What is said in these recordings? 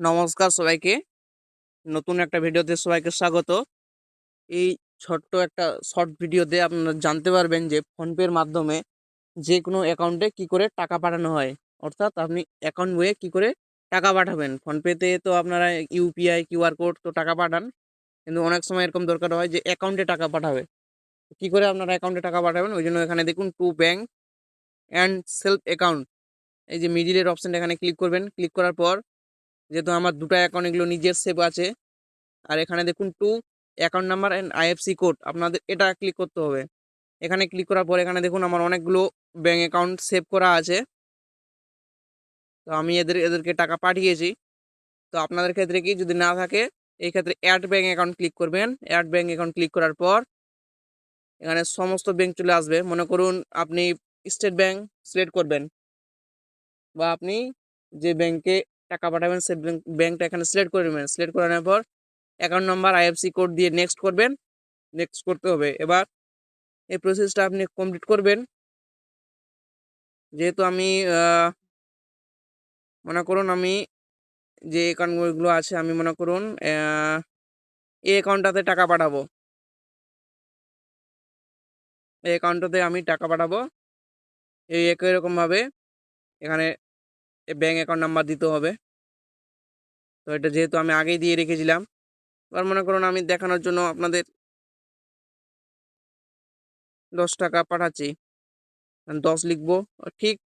নমস্কার সবাইকে। নতুন একটা ভিডিওতে সবাইকে স্বাগত। এই ছোট্ট একটা শর্ট ভিডিওতে আপনারা জানতে পারবেন যে ফোনপের মাধ্যমে যে কোনো অ্যাকাউন্টে কি করে টাকা পাঠানো হয়। অর্থাৎ আপনি অ্যাকাউন্ট বইয়ে কি করে টাকা পাঠাবেন। ফোনপেতে তো আপনারা ইউপিআই কিউআর কোড তো টাকা পাঠান। কিন্তু অনেক সময় এরকম দরকার হয় যে অ্যাকাউন্টে টাকা পাঠাবে। কি করে আপনারা অ্যাকাউন্টে টাকা পাঠাবেন? ওই জন্য এখানে দেখুন to bank and self account. এই যে মিডিলের অপশানটা এখানে ক্লিক করবেন। ক্লিক করার পর যেহেতু আমার দুটো অ্যাকাউন্ট এগুলো নিজের সেভ আছে। আর এখানে দেখুন to account number and IFC code আপনাদের এটা ক্লিক করতে হবে। এখানে ক্লিক করার পর এখানে দেখুন আমার অনেকগুলো ব্যাঙ্ক অ্যাকাউন্ট সেভ করা আছে। তো আমি এদের, এদেরকে টাকা পাঠিয়েছি। তো আপনাদের ক্ষেত্রে কি যদি না থাকে, এই ক্ষেত্রে অ্যাড ব্যাঙ্ক অ্যাকাউন্ট ক্লিক করবেন। অ্যাড ব্যাঙ্ক অ্যাকাউন্ট ক্লিক করার পর এখানে সমস্ত ব্যাঙ্ক চলে আসবে। মনে করুন আপনি স্টেট ব্যাঙ্ক সিলেক্ট করবেন। বা আপনি যে ব্যাংকে টাকা পাঠাবেন, সে ব্যাংক, ব্যাংকটা এখানে সিলেক্ট করে নেবেন। সিলেক্ট করে নেওয়ার পর অ্যাকাউন্ট নাম্বার আইএফসি কোড দিয়ে নেক্সট করবেন। নেক্সট করতে হবে। এবার এই প্রসেসটা আপনি কমপ্লিট করবেন। যেহেতু আমি মনে করুন আমি যে অ্যাকাউন্টগুলো আছে, আমি মনে করুন এই অ্যাকাউন্টটাতে টাকা পাঠাবো। এই অ্যাকাউন্টটাতে আমি টাকা পাঠাবো। এই একই রকমভাবে এখানে ব্যাঙ্ক অ্যাকাউন্ট নাম্বার দিতে হবে। তো এটা যেহেতু আমি আগেই দিয়ে রেখেছিলাম, এবার মনে করুন আমি দেখানোর জন্য আপনাদের দশ টাকা পাঠাচ্ছি। দশ লিখব, ঠিক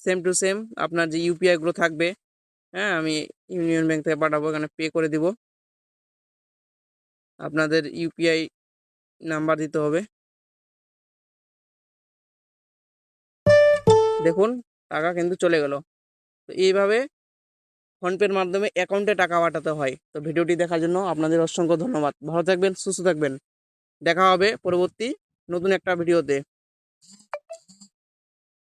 সেম টু সেম আপনার যে ইউপিআইগুলো থাকবে হ্যাঁ আমি ইউনিয়ন ব্যাঙ্ক থেকে পাঠাবো, এখানে পে করে দিব। আপনাদের ইউপিআই নাম্বার দিতে হবে। দেখুন, টাকা কিন্তু চলে গেল। তো এইভাবে ফোনপের মাধ্যমে অ্যাকাউন্টে টাকা পাঠাতে হয়। তো ভিডিওটি দেখার জন্য আপনাদের অসংখ্য ধন্যবাদ। ভালো থাকবেন, সুস্থ থাকবেন। দেখা হবে পরবর্তী নতুন একটা ভিডিওতে।